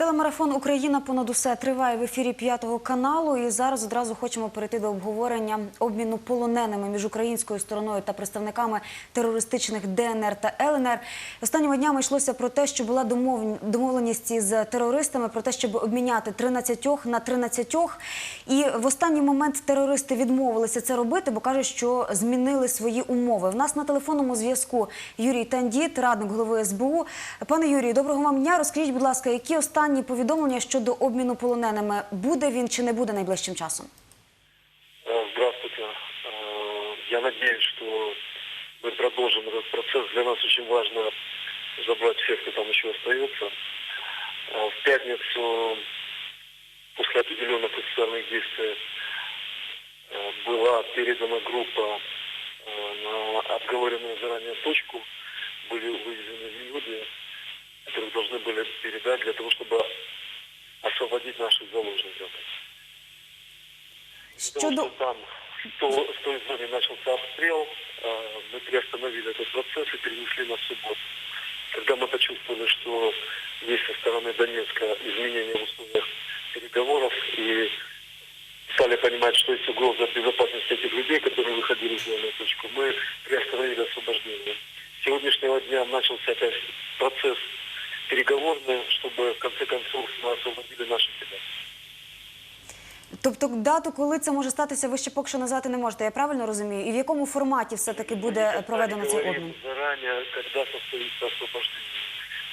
Телемарафон Україна понад усе триває в ефірі п'ятого каналу. І зараз одразу хочемо перейти до обговорення обміну полоненими між українською стороною та представниками терористичних ДНР та ЛНР. Останніми днями йшлося про те, що була домовленість із терористами про те, щоб обміняти 13 на 13. І в останній момент терористи відмовилися це робити, бо кажуть, що змінили свої умови. В нас на телефонному зв'язку Юрій Тандіт, радник голови СБУ. Пане Юрію, доброго вам дня. Розкажіть, будь ласка, які останні повідомлення щодо обміну полоненими? Буде він чи не буде найближчим часом? Э, Здравствуйте. Э, Я надеюсь, что мы продолжим этот процесс. Для нас очень важно забрать всех, кто там еще остается. Э, В пятницу, после определенных официальных действий, э, была передана группа э, на обговоренную заранее точку. Были вывезены люди, Которых должны были передать для того, чтобы освободить наших заложников. Потому Щодо что там то- в той зоне начался обстрел, э, мы приостановили этот процесс и перенесли на субботу. Когда мы почувствовали, что есть со стороны Донецка изменения в условиях переговоров и стали понимать, что есть угроза безопасности этих людей, которые выходили в зону точку, мы приостановили освобождение. С сегодняшнего дня начался опять процесс переговорный, чтобы в конце концов мы освободили наших ребят. тобто дату, коли це може статися, ви ще поки що назвати не можете. Я правильно розумію? І в якому форматі все таки буде проведено цей Говорим обмін? Заранее, когда состоится освобождение.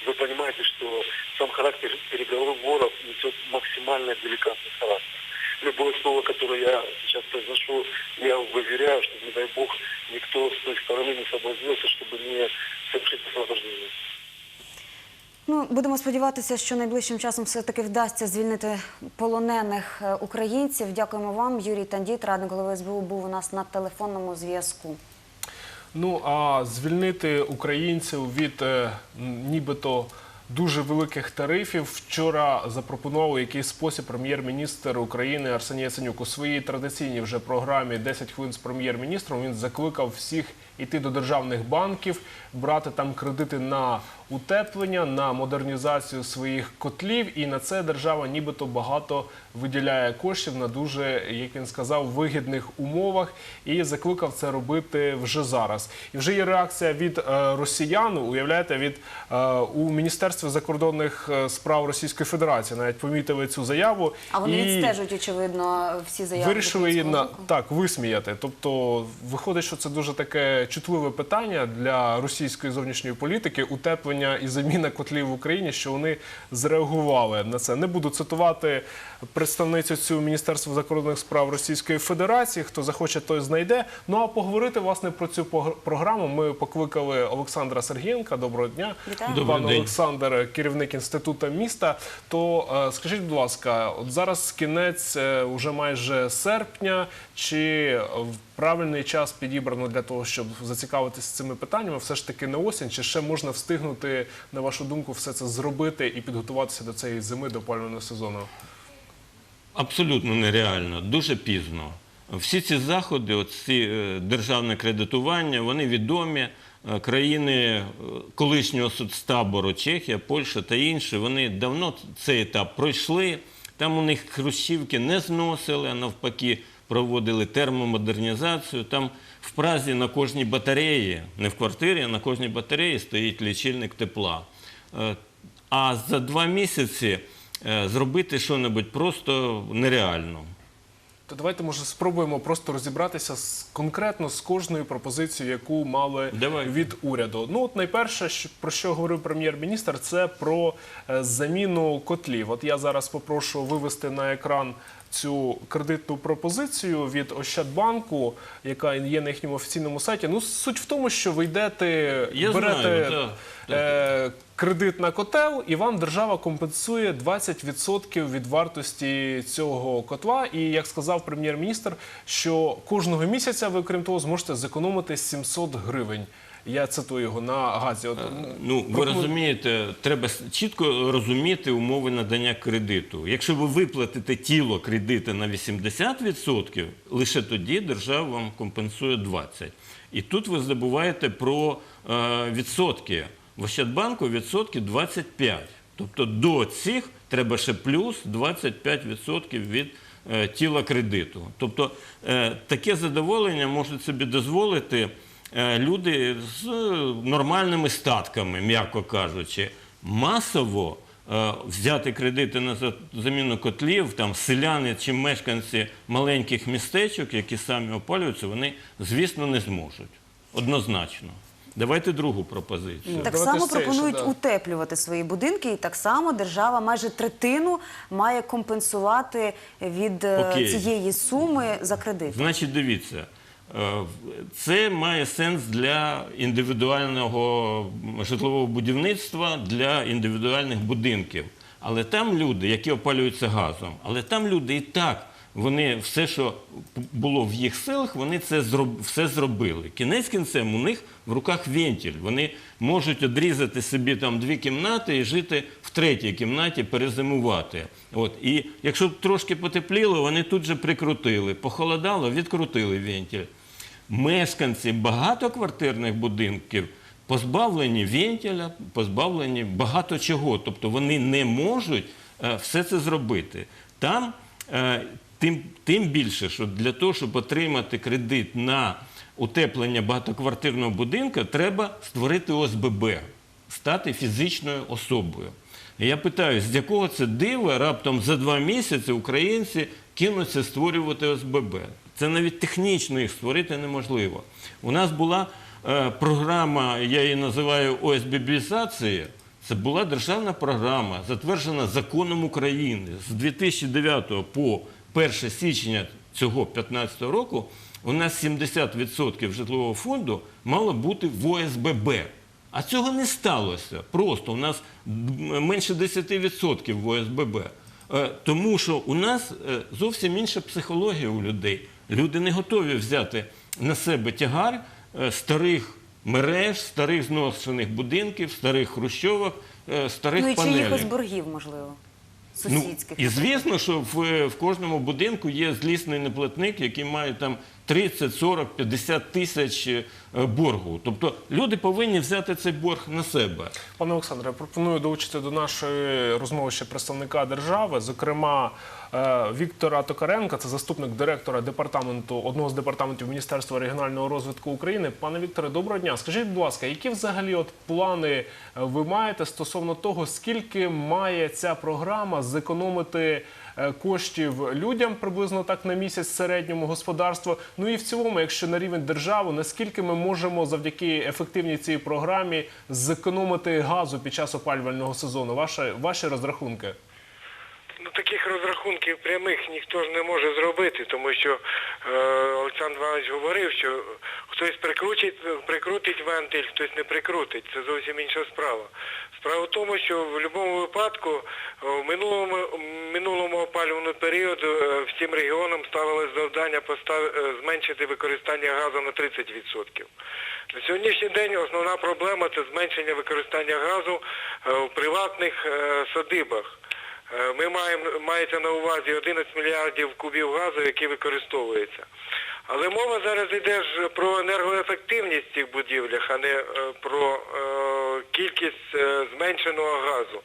Вы понимаете, что сам характер переговоров несет максимально деликатный характер. Любое слово, которое я сейчас произношу, я выверяю, что, не дай бог, никто с той стороны не соблазнился, чтобы не совершить освобождение. Ну, будемо сподіватися, що найближчим часом все-таки вдасться звільнити полонених е, українців. Дякуємо вам. Юрій Тандіт, радник голови СБУ, був у нас на телефонному зв'язку. Ну а звільнити українців від е, нібито дуже великих тарифів вчора запропонував якийсь спосіб прем'єр-міністр України Арсеній Яценюк у своїй традиційній вже програмі «10 хвилин з прем'єр-міністром. Він закликав всіх іти до державних банків, брати там кредити на утеплення, на модернізацію своїх котлів. І на це держава нібито багато виділяє коштів на дуже, як він сказав, вигідних умовах і закликав це робити вже зараз. І вже є реакція від е, росіян. Уявляєте, від е, у Міністерстві закордонних е, справ Російської Федерації навіть помітили цю заяву. А вони і відстежують, очевидно, всі заяви. Вирішили її на так висміяти. Тобто, виходить, що це дуже таке чутливе питання для російської зовнішньої політики, утеплення і заміна котлів в Україні, що вони зреагували на це. Не буду цитувати представницю цю Міністерства закордонних справ Російської Федерації. Хто захоче, той знайде. Ну а поговорити власне про цю програму. Ми покликали Олександра Сергієнка. Доброго дня, Вітаю. Пан Добрий день. Олександр, керівник інституту міста. То е, скажіть, будь ласка, от зараз кінець е, уже майже серпня. Чи е, в правильний час підібрано для того, щоб зацікавитися цими питаннями? Все ж таки на осінь, чи ще можна встигнути, на вашу думку, все це зробити і підготуватися до цієї зими до опалювального сезону? Абсолютно нереально, дуже пізно. Всі ці заходи, от ці е, державне кредитування, вони відомі. Е, Країни е, колишнього соцтабору Чехія, Польща та інші, вони давно цей етап пройшли. Там у них хрущівки не зносили, а навпаки проводили термомодернізацію. Там в Празі на кожній батареї, не в квартирі, а на кожній батареї стоїть лічильник тепла. Е, А за два місяці е, зробити щось просто нереально. То давайте може спробуємо просто розібратися з конкретно з кожною пропозицією, яку мали Давай. від уряду. Ну от найперше, що- про що говорив прем'єр-міністр, це про е, заміну котлів. От я зараз попрошу вивести на екран. Цю кредитну пропозицію від Ощадбанку, яка є на їхньому офіційному сайті. Ну суть в тому, що ви йдете, Я берете знаю, так. е, кредит на котел, і вам держава компенсує 20% від вартості цього котла. І як сказав прем'єр-міністр, що кожного місяця ви, крім того, зможете зекономити 700 гривень. Я цитую його на газі. От, Ну, ви розумієте, треба чітко розуміти умови надання кредиту. Якщо ви виплатите тіло кредиту на 80%, лише тоді держава вам компенсує 20%. І тут ви забуваєте про е, відсотки. В Ощадбанку відсотки 25%. Тобто до цих треба ще плюс 25% від е, тіла кредиту. Тобто е, таке задоволення можуть собі дозволити е, люди з нормальними статками, м'яко кажучи. Масово взяти кредити на за- заміну котлів, там селяни чи мешканці маленьких містечок, які самі опалюються, вони, звісно, не зможуть. Однозначно. Давайте другу пропозицію. Так Давайте само пропонують що, да. утеплювати свої будинки, і так само держава майже третину має компенсувати від е, Окей. цієї суми за кредит. Значить, дивіться, е, це має сенс для індивідуального житлового будівництва, для індивідуальних будинків. Але там люди, які опалюються газом, але там люди і так. Вони все, що було в їх силах, вони це зроб, все зробили. Кінець кінцем у них в руках вентиль. Вони можуть одрізати собі там дві кімнати і жити в третій кімнаті, перезимувати. От. І якщо трошки потепліло, вони тут же прикрутили. Похолодало, відкрутили вентиль. Мешканці багатоквартирних будинків позбавлені вентиля, позбавлені багато чого. Тобто вони не можуть е, все це зробити. Там е, тим, тим більше, що для того, щоб отримати кредит на утеплення багатоквартирного будинку, треба створити ОСББ, стати фізичною особою. Я питаю, з якого це дива раптом за два місяці українці кинуться створювати ОСББ? Це навіть технічно їх створити неможливо. У нас була е, програма, я її називаю ОСББізація. Це була державна програма, затверджена законом України з 2009 по 1 січня цього 2015 року. У нас 70% житлового фонду мало бути в ОСББ. А цього не сталося. Просто у нас менше 10% в ОСББ. Е, Тому що у нас е, зовсім інша психологія у людей. Люди не готові взяти на себе тягар е, старих мереж, старих зношених будинків, старих хрущовок, старих Ну і панелей. чиїхось боргів, можливо, сусідських. Ну, і звісно, що в, в кожному будинку є злісний неплатник, який має там 30, 40, 50 тисяч е, боргу. Тобто люди повинні взяти цей борг на себе. Пане Олександре, пропоную долучити до нашої розмови ще представника держави, зокрема е, Віктора Токаренка, це заступник директора департаменту одного з департаментів Міністерства регіонального розвитку України. Пане Вікторе, доброго дня. Скажіть, будь ласка, які взагалі от плани е, ви маєте стосовно того, скільки має ця програма зекономити коштів людям приблизно так на місяць середньому господарству? Ну і в цілому, якщо на рівень держави, наскільки ми можемо завдяки ефективній цій програмі зекономити газу під час опалювального сезону? Ваші, ваші розрахунки? Ну, таких розрахунків прямих ніхто ж не може зробити, тому що е, Олександр Іванович говорив, що хтось прикрутить, прикрутить вентиль, хтось не прикрутить. Це зовсім інша справа. Справа в тому, що в будь-якому випадку е, в минулому, минулому опалювальному періоду е, всім регіонам ставилось завдання постав, е, зменшити використання газу на 30%. На сьогоднішній день основна проблема це зменшення використання газу в приватних садибах. Ми маємо мається на увазі 11 мільярдів кубів газу, які використовуються. Але мова зараз йде ж про енергоефективність в цих будівлях, а не про кількість е, зменшеного газу.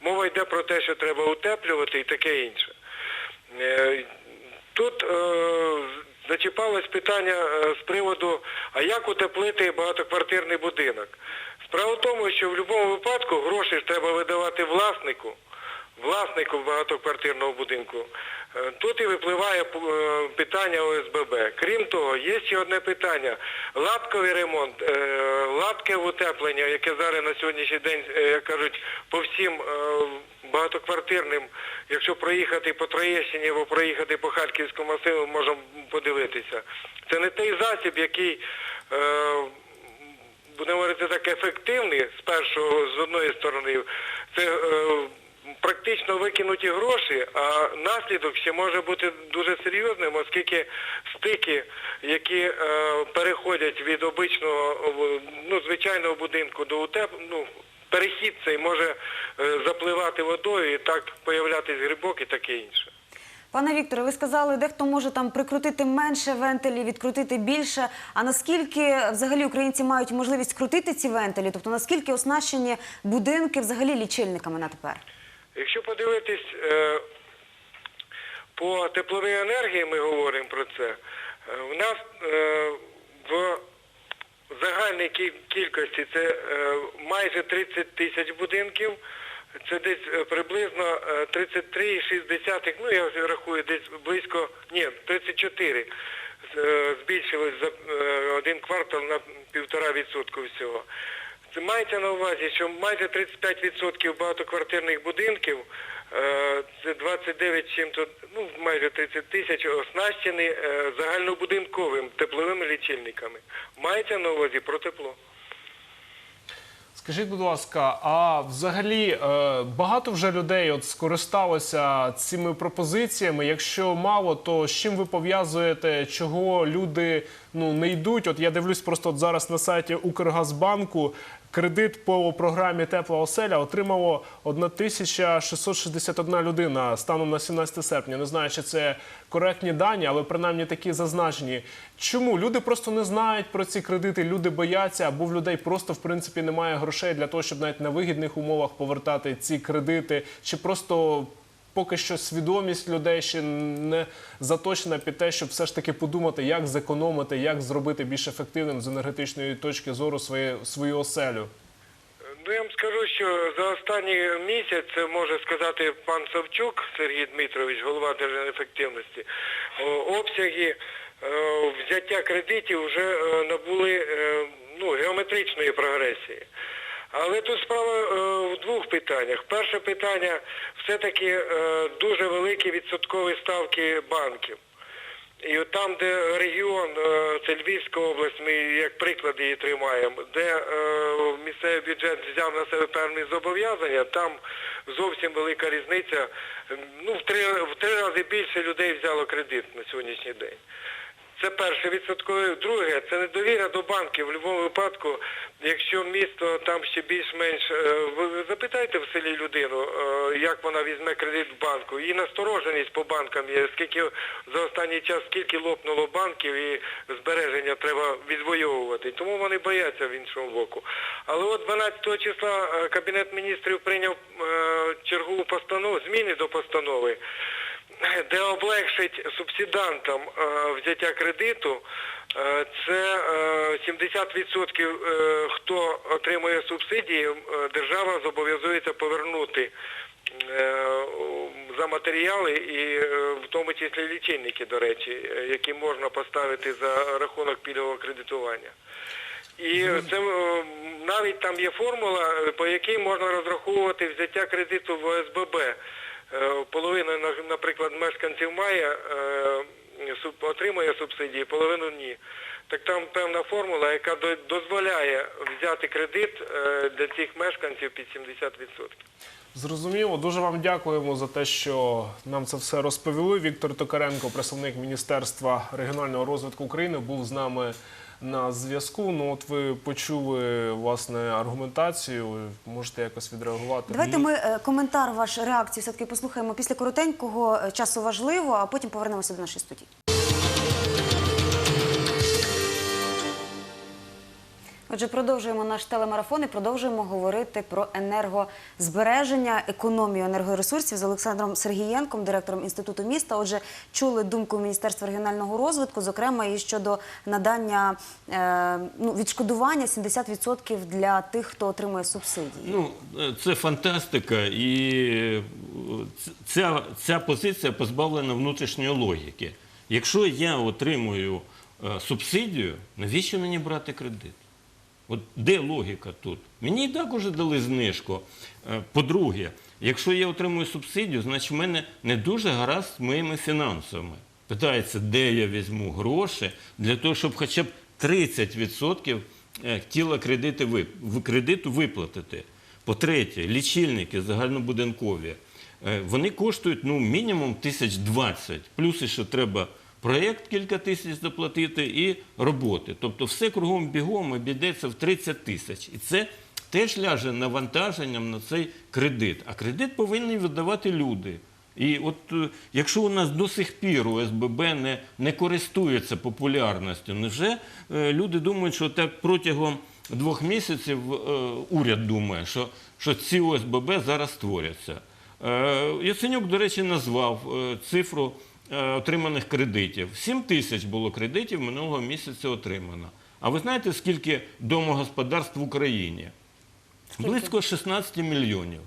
Мова йде про те, що треба утеплювати і таке інше. Е, Тут е, зачіпалось питання з приводу, а як утеплити багатоквартирний будинок. Справа в тому, що в будь-якому випадку гроші треба видавати власнику, власнику багатоквартирного будинку. Е, Тут і випливає е, питання ОСББ. Крім того, є ще одне питання. Латковий ремонт, е, латкове утеплення, яке зараз на сьогоднішній день, як кажуть, по всім багатоквартирним, якщо проїхати по Троєщині або проїхати по Харківському масиву, можемо подивитися. Це не той засіб, який, будемо говорити так, ефективний з першого, з одної сторони. Це практично викинуті гроші, а наслідок ще може бути дуже серйозним, оскільки стики, які е, переходять від обичного, ну, звичайного будинку до утеп, ну, перехід цей може е, запливати водою і так появлятись грибок і таке інше. Пане Вікторе, ви сказали, дехто може там прикрутити менше вентилі, відкрутити більше. А наскільки взагалі українці мають можливість крутити ці вентилі? Тобто наскільки оснащені будинки взагалі лічильниками на тепер? Якщо подивитись е, по тепловій енергії, ми говоримо про це. е, У нас е, в загальній кількості це е, майже 30 тисяч будинків. Це десь е, приблизно е, 33,6, ну я рахую, десь близько, ні, 34 е, збільшилось за е, один квартал на півтора відсотку всього. Мається на увазі, що майже 35% багатоквартирних будинків, е, це 29 чим-то, ну майже 30 тисяч, оснащені е, загальнобудинковим тепловими лічильниками. Мається на увазі про тепло. Скажіть, будь ласка, а взагалі е, багато вже людей от скористалося цими пропозиціями? Якщо мало, то з чим ви пов'язуєте, чого люди ну не йдуть? От я дивлюсь просто от зараз на сайті Укргазбанку. Кредит по програмі Тепла оселя отримало 1661 людина станом на 17 серпня. Не знаю, чи це коректні дані, але принаймні такі зазначені. Чому люди просто не знають про ці кредити? Люди бояться, або в людей просто в принципі немає грошей для того, щоб навіть на вигідних умовах повертати ці кредити, чи просто. Поки що свідомість людей ще не заточена під те, щоб все ж таки подумати, як зекономити, як зробити більш ефективним з енергетичної точки зору своє, свою оселю. Ну я вам скажу, що за останній місяць, може сказати пан Савчук Сергій Дмитрович, голова Держефективності, о, обсяги е, взяття кредитів вже е, набули е, ну, геометричної прогресії. Але тут справа е, в двох питаннях. Перше питання все-таки е, дуже великі відсоткові ставки банків. І от там, де регіон, е, це Львівська область, ми як приклад її тримаємо, де місцевий бюджет взяв на себе певні зобов'язання, там зовсім велика різниця. Ну, в три, в три рази більше людей взяло кредит на сьогоднішній день. Це перше відсоткове. Друге, це недовіра до банків. В будь-якому випадку, якщо місто там ще більш-менш, е, ви запитайте в селі людину, е, як вона візьме кредит в банку. Її настороженість по банкам є, скільки за останній час скільки лопнуло банків і збереження треба відвоювати. Тому вони бояться в іншому боку. Але от 12 числа е, Кабінет міністрів прийняв чергову постанову, зміни до постанови де облегшить субсидантам е, взяття кредиту, е, це е, 70% е, хто отримує субсидії, держава зобов'язується повернути за матеріали і в тому числі лічильники, до речі, які можна поставити за рахунок пільгового кредитування. І це навіть там є формула, по якій можна розраховувати взяття кредиту в ОСББ. Е, Половина, на- наприклад, мешканців має, е, отримує субсидії, половину ні. Так там певна формула, яка до- дозволяє взяти кредит е, для цих мешканців під 70%. Зрозуміло, дуже вам дякуємо за те, що нам це все розповіли. Віктор Токаренко, представник Міністерства регіонального розвитку України, був з нами на зв'язку. Ну, от ви почули власне аргументацію. Можете якось відреагувати. Давайте ми е, коментар, ваш реакцію все-таки послухаємо після коротенького е, часу важливо, а потім повернемося до нашої студії. Отже, продовжуємо наш телемарафон і продовжуємо говорити про енергозбереження, економію енергоресурсів з Олександром Сергієнком, директором інституту міста. Отже, чули думку Міністерства регіонального розвитку, зокрема і щодо надання е, ну, відшкодування 70% для тих, хто отримує субсидії. Ну, е, це фантастика, і е, ця, ця позиція позбавлена внутрішньої логіки. Якщо я отримую субсидію, навіщо мені брати кредит? От де логіка тут? Мені і так уже дали знижку. Е, По-друге, якщо я отримую субсидію, значить в мене не дуже гаразд з моїми фінансами. Питається, де я візьму гроші для того, щоб хоча б 30% е, тіла кредиту виплатити. По-третє, лічильники загальнобудинкові. Е, Вони коштують ну, мінімум 1020. Плюс ще треба проєкт кілька тисяч заплатити і роботи. Тобто все кругом бігом обійдеться в 30 тисяч. І це теж ляже навантаженням на цей кредит. А кредит повинні віддавати люди. І от е, якщо у нас до сих пір ОСББ не, не користується популярністю, невже е, люди думають, що так протягом двох місяців е, уряд думає, що, що ці ОСББ зараз створяться? Яценюк, до речі, назвав цифру отриманих кредитів. 7 тисяч було кредитів минулого місяця отримано. А ви знаєте, скільки домогосподарств в Україні? Близько 16 мільйонів.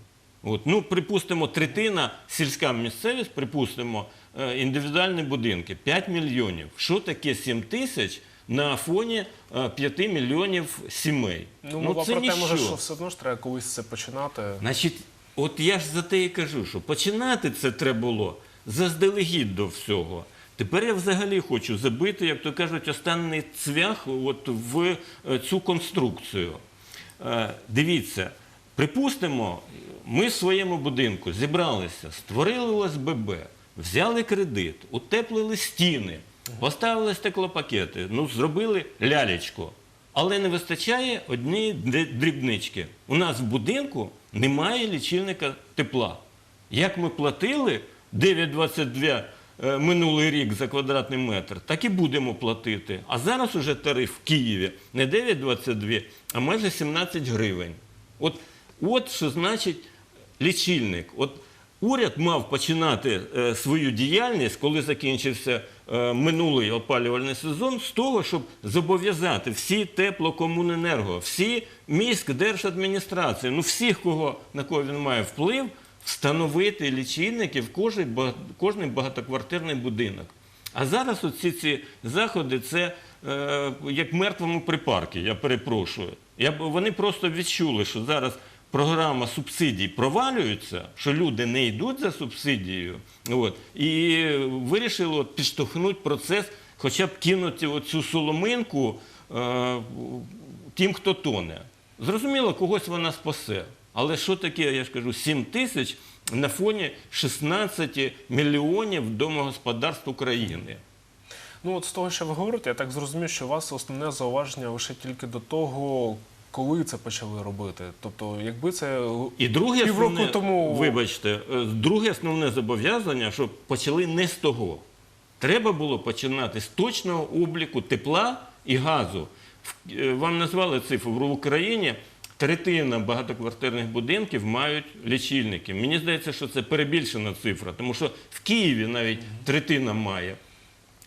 От, ну, припустимо, третина сільська місцевість, припустимо, е, індивідуальні будинки 5 мільйонів. Що таке 7 тисяч на фоні е, 5 мільйонів сімей? Ну, мова це про те, може, що все одно ж треба колись це починати. Значить, от я ж за те і кажу, що починати це треба було заздалегідь до всього. Тепер я взагалі хочу забити, як то кажуть, останній цвях от в е, цю конструкцію. Е, Дивіться, припустимо, ми в своєму будинку зібралися, створили ОСББ, взяли кредит, утеплили стіни, поставили стеклопакети, ну, зробили лялечку. Але не вистачає однієї дрібнички. У нас в будинку немає лічильника тепла. Як ми платили 9,22 е, минулий рік за квадратний метр, так і будемо платити. А зараз уже тариф в Києві не 9,22, а майже 17 гривень. От, от що значить лічильник. От уряд мав починати е, свою діяльність, коли закінчився е, минулий опалювальний сезон, з того, щоб зобов'язати всі теплокомуненерго, всі міськдержадміністрації, ну всіх, кого, на кого він має вплив, встановити лічильники в кожний, кожний багатоквартирний будинок. А зараз оці ці заходи це е, як мертвому припарки, я перепрошую. Вони просто відчули, що зараз програма субсидій провалюється, що люди не йдуть за субсидією, і вирішили підштовхнути процес, хоча б кинути оцю соломинку е, тим, хто тоне. Зрозуміло, когось вона спасе. Але що таке, я ж кажу, 7 тисяч на фоні 16 мільйонів домогосподарств України. Ну, от з того, що ви говорите, я так зрозумів, що у вас основне зауваження лише тільки до того, коли це почали робити. Тобто, якби це І друге півроку основне, тому вибачте, е, друге основне зобов'язання, щоб почали не з того. Треба було починати з точного обліку тепла і газу. Е, Вам назвали цифру в Україні. Третина багатоквартирних будинків мають лічильники. Мені здається, що це перебільшена цифра, тому що в Києві навіть третина має.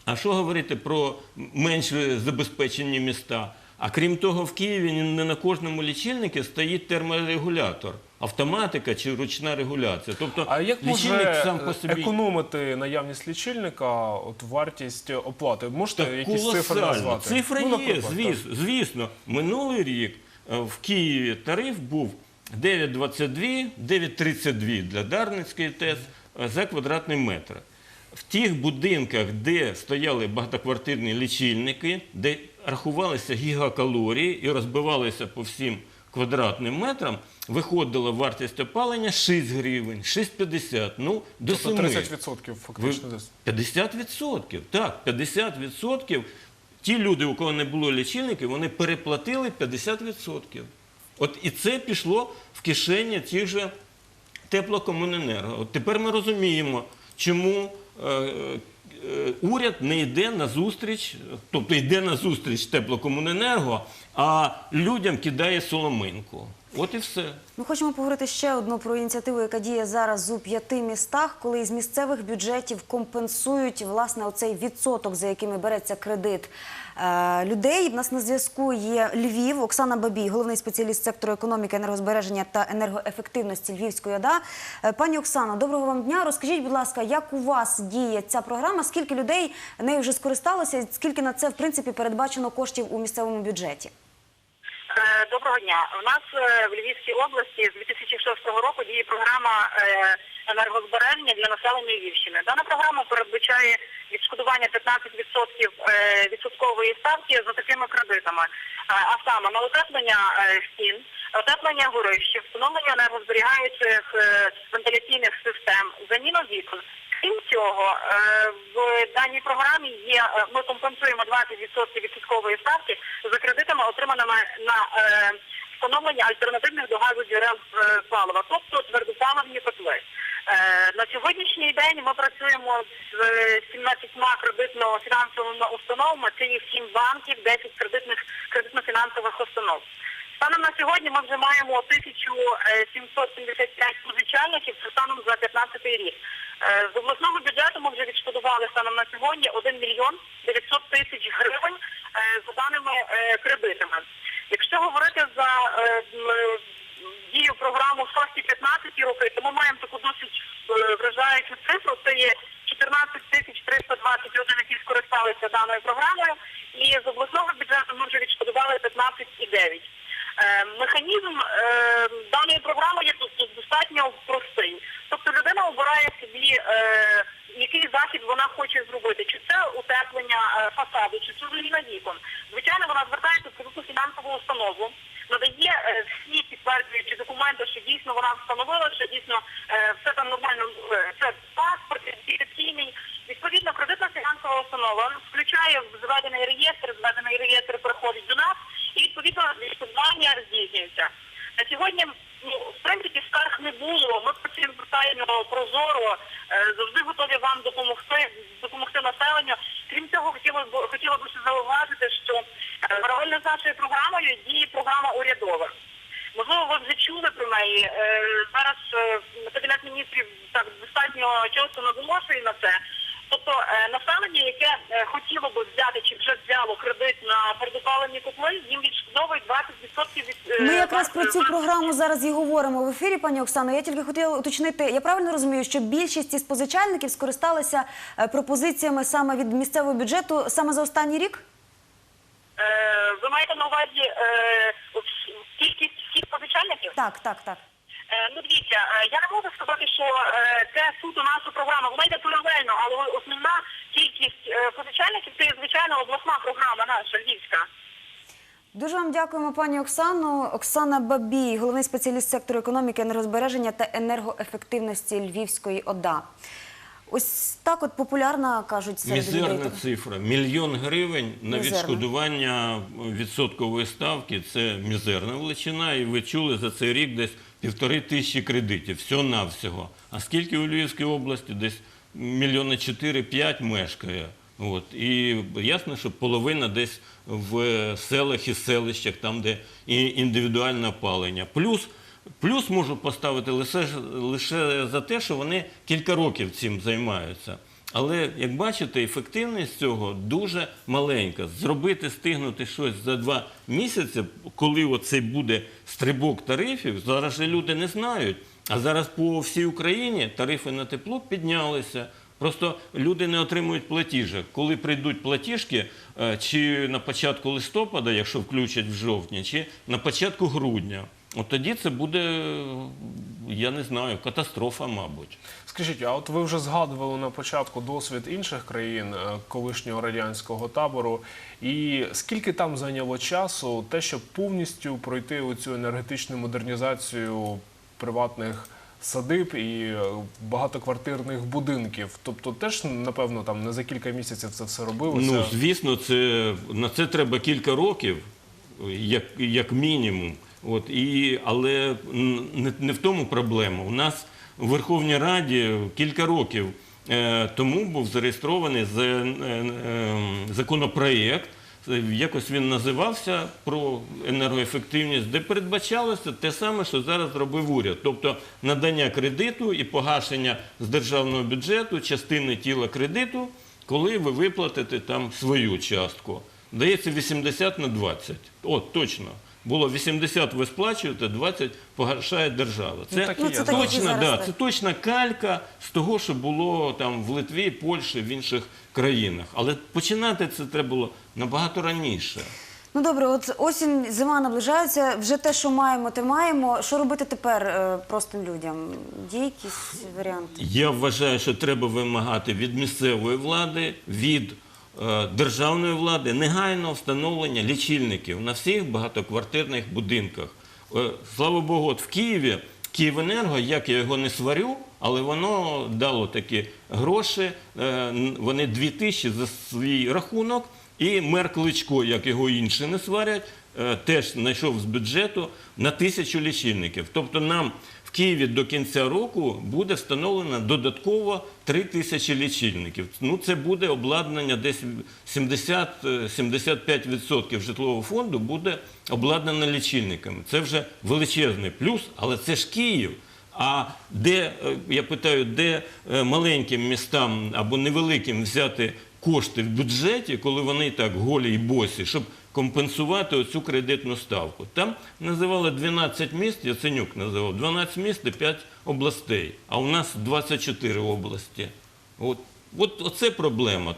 А що говорити про менш забезпечені міста? А крім того, в Києві не на кожному лічильнику стоїть терморегулятор, автоматика чи ручна регуляція. Тобто А як лічильник може сам по собі економити наявність лічильника, от вартість оплати? Можете Так якісь цифри назвати? Цифра Ну, є, наприклад, звіс, звісно. Минулий рік в Києві тариф був 9,22, 9,32 для Дарницької ТЕС е, за квадратний метр. В тих будинках, де стояли багатоквартирні лічильники, де рахувалися гігакалорії і розбивалися по всім квадратним метрам, виходила вартість опалення 6 гривень, 6,50, ну до Тобто 7. 30% фактично десь. 50%. Так, 50%. Ті люди, у кого не було лічильників, вони переплатили 50%. От і це пішло в кишені тих же теплокомуненерго. От тепер ми розуміємо, чому е, е, уряд не йде на зустріч, тобто йде на зустріч теплокомуненерго, а людям кидає соломинку. От і все. Ми хочемо поговорити ще одну про ініціативу, яка діє зараз у п'яти містах, коли із місцевих бюджетів компенсують власне оцей відсоток, за якими береться кредит е, людей. У нас на зв'язку є Львів, Оксана Бабій, головний спеціаліст сектору економіки, енергозбереження та енергоефективності Львівської ОДА. Е, Пані Оксано, доброго вам дня. Розкажіть, будь ласка, як у вас діє ця програма? Скільки людей нею вже скористалося? Скільки на це в принципі передбачено коштів у місцевому бюджеті? Е, Доброго дня. У нас е, в Львівській області з 2006 року діє програма е, енергозбереження для населення Львівщини. Дана програма передбачає відшкодування 15% е, відсоткової ставки за такими кредитами, а саме на утеплення стін, утеплення горищ, встановлення енергозберігаючих вентиляційних систем, заміну вікон. Крім цього, в даній програмі є, ми компенсуємо 20% відсоткової ставки за кредитами, отриманими на е, встановлення альтернативних до газу джерел е, палива, тобто твердопаливні котли. Е, На сьогоднішній день ми працюємо з е, 17 кредитно-фінансовими установами, це є 7 банків, 10 кредитних кредитно-фінансових установ. Станом на сьогодні ми вже маємо 1775 позичальників, це станом за 15 рік. Е, З обласного бюджету ми вже відшкодували станом на сьогодні 1 мільйон 900 тисяч гривень е, за даними е, кредитами. Якщо говорити за е, м, е, дію програму 6-15 роки, то ми маємо таку досить е, вражаючу цифру. Це є 14 тисяч 320 людей, які скористалися даною програмою, і з обласного бюджету ми вже відшкодували 15,9. Е, Механізм е, даної програми є тут достатньо простий. Тобто людина обирає собі, е, який захід вона хоче зробити, чи це утеплення е, фасаду, чи це заміна вікон. Звичайно, вона звертається в кредитну фінансову установу, надає е, всі підтверджуючі документи, що дійсно вона встановила, що дійсно е, все там нормально, е, це паспорт, ідентифікаційний. Відповідно, кредитна фінансова установа включає в зведений реєстр, зведений реєстр приходить до нас, і відповідно відшкодування здійснюється. На сьогодні, ну, в принципі, скарг не було. Ми працюємо звертаємо прозоро, е, завжди готові вам допомогти, допомогти населенню. Крім цього, хотіла б хотіла б ще зауважити, що е, паралельно з нашою програмою діє програма урядова. Можливо, ви вже чули про неї. Е, Зараз е, Кабінет міністрів так достатньо часто наголошує на це. Тобто е, населення, яке е, хотіло би взяти чи вже взяло кредит на передопалені котли, їм відшкодовують 20% від е, Ми якраз про цю програму зараз і говоримо в ефірі, пані Оксано. Я тільки хотіла уточнити. Я правильно розумію, що більшість із позичальників скористалися е, пропозиціями саме від місцевого бюджету саме за останній рік? Е, Ви маєте на увазі е, кількість всіх позичальників? Так, так, так. Ну, дивіться, я не можу сказати, що це суто наша програма. Вона йде паралельно, але основна кількість позичальників це, звичайно, обласна програма наша, львівська. Дуже вам дякуємо, пані Оксано. Оксана Бабій, головний спеціаліст сектору економіки, енергозбереження та енергоефективності Львівської ОДА. Ось так от популярна, кажуть, серед людей. Мізерна цифра. Мільйон гривень на Мізерна. відшкодування відсоткової ставки це мізерна величина. І ви чули за цей рік десь півтори тисячі кредитів. Всього-навсього. А скільки у Львівській області? Десь мільйони чотири-п'ять мешкає. От. І ясно, що половина десь в селах і селищах, там, де індивідуальне опалення. Плюс Плюс можу поставити лише, лише за те, що вони кілька років цим займаються. Але як бачите, ефективність цього дуже маленька. Зробити, стигнути щось за два місяці, коли оцей буде стрибок тарифів, зараз же люди не знають. А зараз по всій Україні тарифи на тепло піднялися. Просто люди не отримують платіжок. Коли прийдуть платіжки, е, чи на початку листопада, якщо включать в жовтні, чи на початку грудня. От тоді це буде, я не знаю, катастрофа, мабуть. Скажіть, а от ви вже згадували на початку досвід інших країн е, колишнього радянського табору. І скільки там зайняло часу те, щоб повністю пройти оцю енергетичну модернізацію приватних садиб і е, багатоквартирних будинків? Тобто, теж напевно там не за кілька місяців це все робилося. Ну, звісно, це, на це треба кілька років, як, як мінімум. От, і, але не, не в тому проблема. У нас у Верховній Раді кілька років е, тому був зареєстрований за, е, е, законопроєкт, якось він називався про енергоефективність, де передбачалося те саме, що зараз робив уряд. Тобто надання кредиту і погашення з державного бюджету частини тіла кредиту, коли ви виплатите там свою частку. Дається 80 на 20. От, точно. Було 80 ви сплачуєте, 20 погашає держава. Це так і Ну, це так, і точно, зараз, да, так. це точна калька з того, що було там в Литві, Польщі, в інших країнах. Але починати це треба було набагато раніше. Ну добре, от осінь, зима наближається. Вже те, що маємо, те маємо. Що робити тепер е, простим людям? Є якісь варіанти? Я вважаю, що треба вимагати від місцевої влади, від державної влади негайного встановлення лічильників на всіх багатоквартирних будинках. Е, слава Богу, от в Києві Київенерго, як я його не сварю, але воно дало такі гроші. е, вони дві тисячі за свій рахунок. І мер Кличко, як його інші не сварять, е, теж знайшов з бюджету на тисячу лічильників. Тобто нам Києві до кінця року буде встановлено додатково 3 тисячі лічильників. Ну, це буде обладнання десь 70-75% житлового фонду буде обладнано лічильниками. Це вже величезний плюс, але це ж Київ. А де, е, я питаю, де е, маленьким містам або невеликим взяти кошти в бюджеті, коли вони так голі і босі, щоб компенсувати оцю кредитну ставку? Там називали 12 міст, Яценюк називав, 12 міст і 5 областей, а у нас 24 області. От, от оце проблема.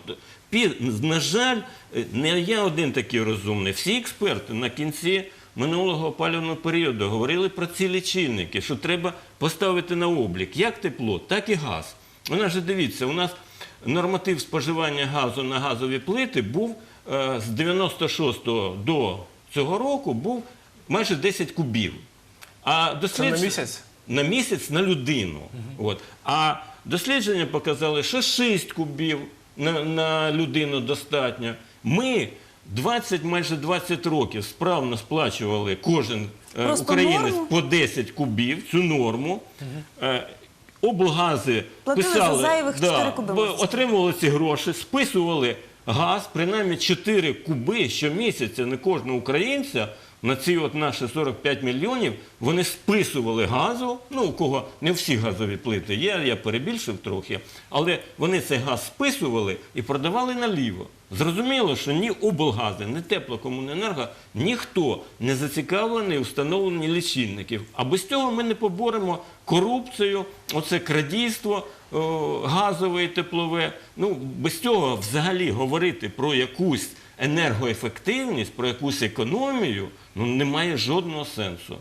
На жаль, е, не я один такий розумний. Всі експерти на кінці минулого опалювального періоду говорили про ці лічильники, що треба поставити на облік як тепло, так і газ. Нас же дивіться, у нас норматив споживання газу на газові плити був з 96-го до цього року був майже 10 кубів. А Це на місяць? на місяць на людину. От. А дослідження показали, що 6 кубів на, на людину достатньо. Ми 20, майже 20 років справно сплачували кожен е, Просто українець норму? по 10 кубів, цю норму. Е, облгази Платили за писали, зайвих 4 куби, бо отримували ці гроші, списували газ, принаймні 4 куби щомісяця на кожного українця. На ці от наші 45 мільйонів вони списували газу. Ну, у кого не всі газові плити є, я перебільшив трохи, але вони цей газ списували і продавали наліво. Зрозуміло, що ні облгази, ні теплокомуненерго, ніхто не зацікавлений у встановленні лічильників. А без цього ми не поборемо корупцію, оце крадійство газове і теплове. Ну, без цього взагалі говорити про якусь енергоефективність, про якусь економію, ну немає жодного сенсу.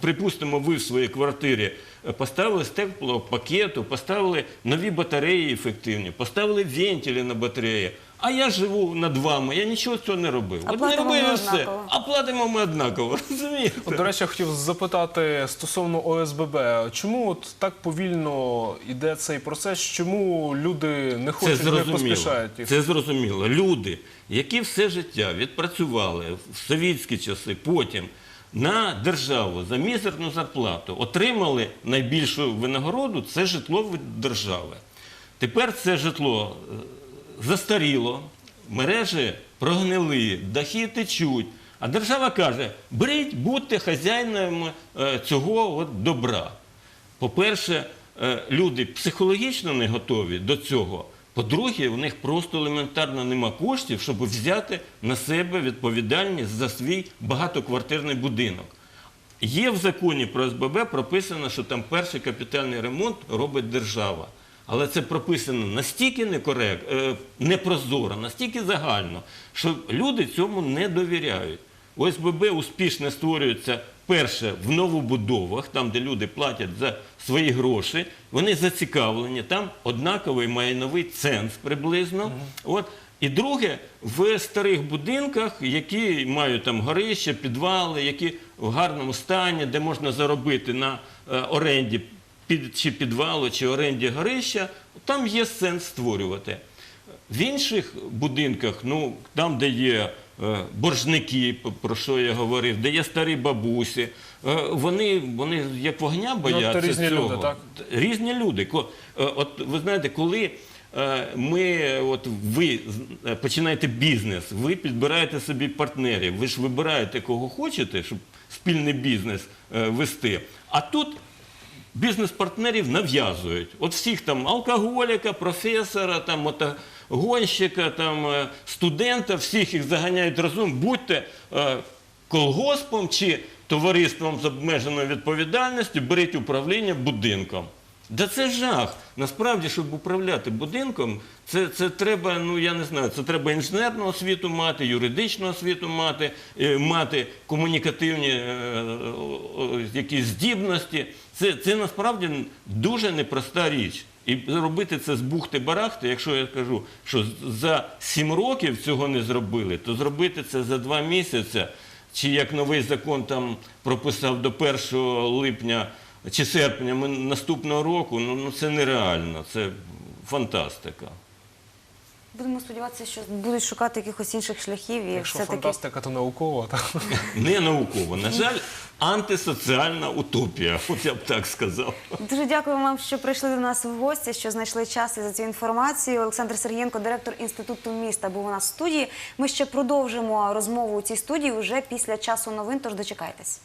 Припустимо, ви в своїй квартирі е, поставили з теплопакету, поставили нові батареї ефективні, поставили вентилі на батареї. А я живу над вами, я нічого цього не робив. А От не робив і все. А платимо ми однаково, розумієте? От, до речі, я хотів запитати стосовно ОСББ. Чому от так повільно йде цей процес? Чому люди не Це хочуть, не поспішають? їх? Це зрозуміло. Люди, які все життя відпрацювали в совітські часи, потім на державу за мізерну зарплату отримали найбільшу винагороду це житло від держави. Тепер це житло е, застаріло, мережі прогнили, дахи течуть. А держава каже: беріть, будьте хазяїнами е, цього от добра. По-перше, е, люди психологічно не готові до цього. По-друге, у них просто елементарно нема коштів, щоб взяти на себе відповідальність за свій багатоквартирний будинок. Є в законі про СББ прописано, що там перший капітальний ремонт робить держава. Але це прописано настільки некорект, е, непрозоро, настільки загально, що люди цьому не довіряють. ОСББ успішно створюється перше в новобудовах, там, де люди платять за свої гроші, вони зацікавлені, там однаковий майновий ценз приблизно. От. І друге, в старих будинках, які мають там горища, підвали, які в гарному стані, де можна заробити на е, оренді під, чи підвалу, чи оренді горища, там є сенс створювати. В інших будинках, ну там, де є боржники, про що я говорив, де є старі бабусі, е, вони, вони як вогня бояться то різні цього. люди, так? Різні люди. Е, От ви знаєте, коли е, ми, от ви е, починаєте бізнес, ви підбираєте собі партнерів, ви ж вибираєте кого хочете, щоб спільний бізнес е, вести. А тут бізнес-партнерів нав'язують. От всіх там алкоголіка, професора, там, мотогонщика, там, е, студента, всіх їх заганяють разом, будьте е, колгоспом чи товариством з обмеженою відповідальністю, беріть управління будинком. Да це жах. Насправді, щоб управляти будинком, це, це треба, ну я не знаю, це треба інженерну освіту мати, юридичну освіту мати, е, мати комунікативні е, якісь здібності. Це, це насправді дуже непроста річ. І робити це з бухти-барахти, якщо я кажу, що за сім років цього не зробили, то зробити це за два місяці, чи як новий закон там прописав до 1 липня чи серпня наступного року, ну, ну це нереально, це фантастика. Будемо сподіватися, що будуть шукати якихось інших шляхів і Якщо фантастика, то наукова. Так? Не науково. На жаль, антисоціальна утопія. От я б так сказав. Дуже дякую вам, що прийшли до нас в гості, що знайшли час і за цю інформацію. Олександр Сергієнко, директор інституту міста, був у нас в студії. Ми ще продовжимо розмову у цій студії вже після часу новин. Тож дочекайтесь.